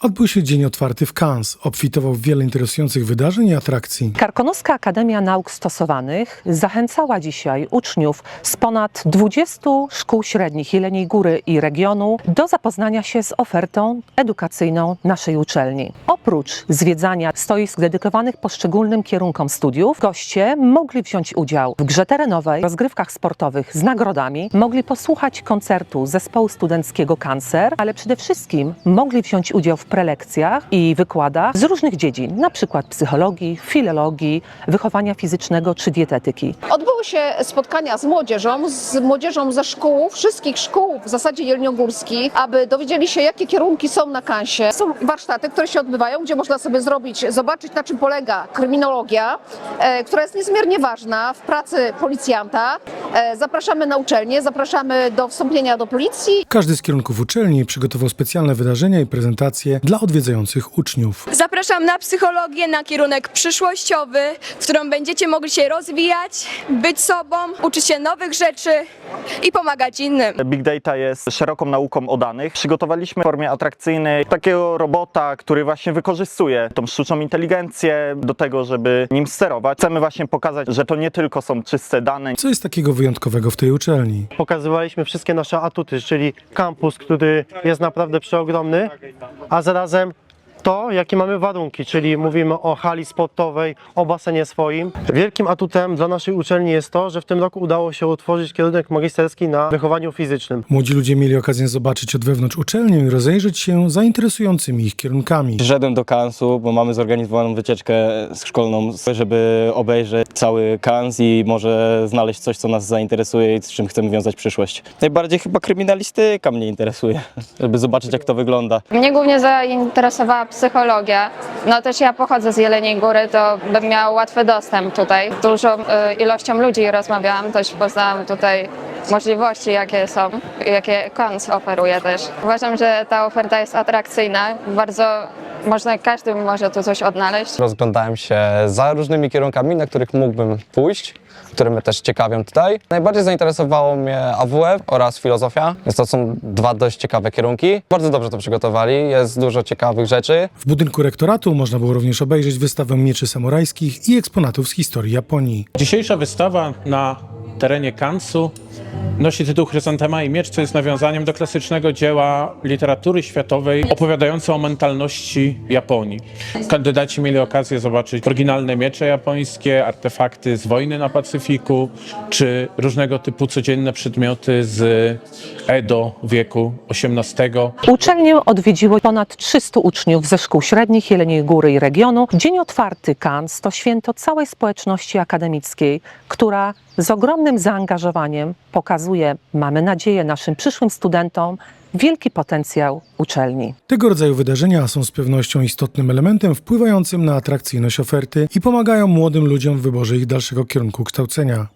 Odbył się dzień otwarty w Cannes. Obfitował w wiele interesujących wydarzeń i atrakcji. Karkonoska Akademia Nauk Stosowanych zachęcała dzisiaj uczniów z ponad 20 szkół średnich Jeleniej Góry i regionu do zapoznania się z ofertą edukacyjną naszej uczelni. Oprócz zwiedzania stoisk dedykowanych poszczególnym kierunkom studiów, goście mogli wziąć udział w grze terenowej, rozgrywkach sportowych z nagrodami, mogli posłuchać koncertu zespołu studenckiego Cancer, ale przede wszystkim mogli wziąć udział w prelekcjach i wykładach z różnych dziedzin, na przykład psychologii, filologii, wychowania fizycznego czy dietetyki. Odbyły się spotkania z młodzieżą, z młodzieżą ze szkół, wszystkich szkół w zasadzie jeleniogórskich, aby dowiedzieli się, jakie kierunki są na kansie. Są warsztaty, które się odbywają, gdzie można sobie zrobić, zobaczyć na czym polega kryminologia, e, która jest niezmiernie ważna w pracy policjanta. E, zapraszamy na uczelnię, zapraszamy do wstąpienia do policji. Każdy z kierunków uczelni przygotował specjalne wydarzenia i prezentacje dla odwiedzających uczniów. Zapraszam na psychologię, na kierunek przyszłościowy, w którym będziecie mogli się rozwijać, być sobą, uczyć się nowych rzeczy i pomagać innym. Big Data jest szeroką nauką o danych. Przygotowaliśmy w formie atrakcyjnej takiego robota, który właśnie wykorzystuje tą sztuczną inteligencję do tego, żeby nim sterować. Chcemy właśnie pokazać, że to nie tylko są czyste dane. Co jest takiego wyjątkowego w tej uczelni? pokazywaliśmy wszystkie nasze atuty, czyli kampus, który jest naprawdę przeogromny, a zarazem to, jakie mamy warunki, czyli mówimy o hali sportowej, o basenie swoim. Wielkim atutem dla naszej uczelni jest to, że w tym roku udało się utworzyć kierunek magisterski na wychowaniu fizycznym. Młodzi ludzie mieli okazję zobaczyć od wewnątrz uczelnię i rozejrzeć się za interesującymi ich kierunkami. Przyszedłem do Kansu, bo mamy zorganizowaną wycieczkę szkolną, żeby obejrzeć cały Kans i może znaleźć coś, co nas zainteresuje i z czym chcemy wiązać przyszłość. Najbardziej chyba kryminalistyka mnie interesuje, żeby zobaczyć jak to wygląda. Mnie głównie zainteresowała psychologia. No też ja pochodzę z Jeleniej Góry, to bym miał łatwy dostęp tutaj. Z dużą y, ilością ludzi rozmawiałam, też poznałam tutaj możliwości, jakie są, jakie KONS oferuje też. Uważam, że ta oferta jest atrakcyjna, bardzo można, każdy może tu coś odnaleźć. Rozglądałem się za różnymi kierunkami, na których mógłbym pójść, które mnie też ciekawią tutaj. Najbardziej zainteresowało mnie AWF oraz filozofia, więc to są dwa dość ciekawe kierunki. Bardzo dobrze to przygotowali, jest dużo ciekawych rzeczy. W budynku rektoratu można było również obejrzeć wystawę mieczy samurajskich i eksponatów z historii Japonii. Dzisiejsza wystawa na terenie Kansu nosi tytuł Chryzantema i Miecz, co jest nawiązaniem do klasycznego dzieła literatury światowej opowiadające o mentalności Japonii. Kandydaci mieli okazję zobaczyć oryginalne miecze japońskie, artefakty z wojny na Pacyfiku, czy różnego typu codzienne przedmioty z Edo wieku XVIII. Uczelnię odwiedziło ponad 300 uczniów ze szkół średnich Jeleniej Góry i regionu. Dzień otwarty Cannes to święto całej społeczności akademickiej, która z ogromnym zaangażowaniem pokazuje, mamy nadzieję, naszym przyszłym studentom wielki potencjał uczelni. Tego rodzaju wydarzenia są z pewnością istotnym elementem wpływającym na atrakcyjność oferty i pomagają młodym ludziom w wyborze ich dalszego kierunku kształcenia.